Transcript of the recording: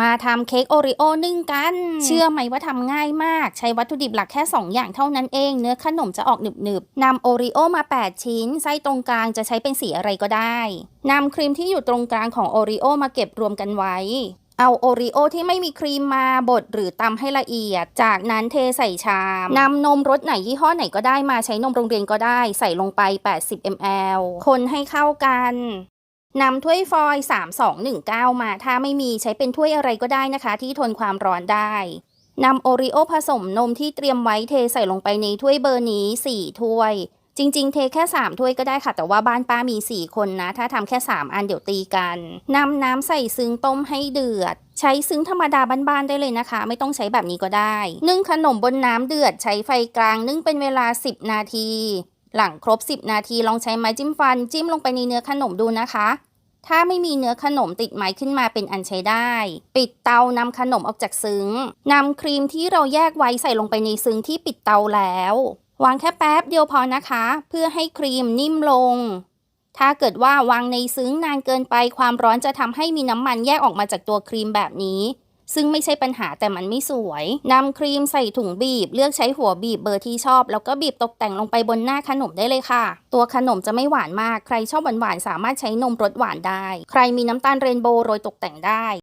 มาทำเค้กโอริโอนึ่งกัน เชื่อไหมว่าทำง่ายมาก ใช้วัตถุดิบหลักแค่ 2 อย่างเท่านั้นเอง เนื้อขนมจะออกหนึบๆนำโอริโอมา 8 ชิ้น ไส้ตรงกลางจะใช้เป็นสีอะไรก็ได้นำครีมที่อยู่ตรงกลางของโอริโอมาเก็บรวมกันไว้ เอาโอริโอที่ไม่มีครีมมาบดหรือตำให้ละเอียด จากนั้นเทใส่ชามนำนมรสไหนยี่ห้อไหนก็ได้มาใช้นมโรงเรียนก็ได้ ใส่ลงไป 80 ml คนให้เข้ากัน นำถ้วยฟอยล์3219 มา ถ้าไม่มีใช้เป็นถ้วยอะไรก็ได้นะคะ ที่ทนความร้อนได้นำโอริโอผสมนมที่เตรียมไว้เทใส่ลงไปในถ้วยเบอร์นี้ 4 ถ้วย จริง ๆ เทแค่ 3 ถ้วยก็ได้ค่ะ แต่ว่าบ้านป้ามี 4 คนนะ ถ้าทำแค่ 3 อันเดี๋ยวตีกันนำน้ำใส่ซึ้งต้มให้เดือด ใช้ซึ้งธรรมดาบ้านๆได้เลยนะคะ ไม่ต้องใช้แบบนี้ก็ได้ นึ่งขนมบนน้ำเดือดใช้ไฟกลางนึ่งเป็นเวลา 10 นาที หลังครบ 10 นาทีลองใช้ไม้จิ้มฟันจิ้มลงไปในเนื้อขนมดูนะคะ ถ้าไม่มีเนื้อขนมติดไม้ขึ้นมาเป็นอันใช้ได้ ปิดเตานำขนมออกจากซึ้งนำครีมที่เราแยกไว้ใส่ลงไปในซึ้งที่ปิดเตาแล้ว วางแค่แป๊บเดียวพอนะคะ เพื่อให้ครีมนิ่มลง ถ้าเกิดว่าวางในซึ้งนานเกินไปความร้อนจะทำให้มีน้ำมันแยกออกมาจากตัวครีมแบบนี้ ซึ่งไม่ใช่ปัญหาแต่มันไม่สวยนำครีมใส่ถุงบีบ เลือกใช้หัวบีบเบอร์ที่ชอบ แล้วก็บีบตกแต่งลงไปบนหน้าขนมได้เลยค่ะ ตัวขนมจะไม่หวานมาก ใครชอบหวานๆสามารถใช้นมรสหวานได้ ใครมีน้ำตาลเรนโบว์โรยตกแต่งได้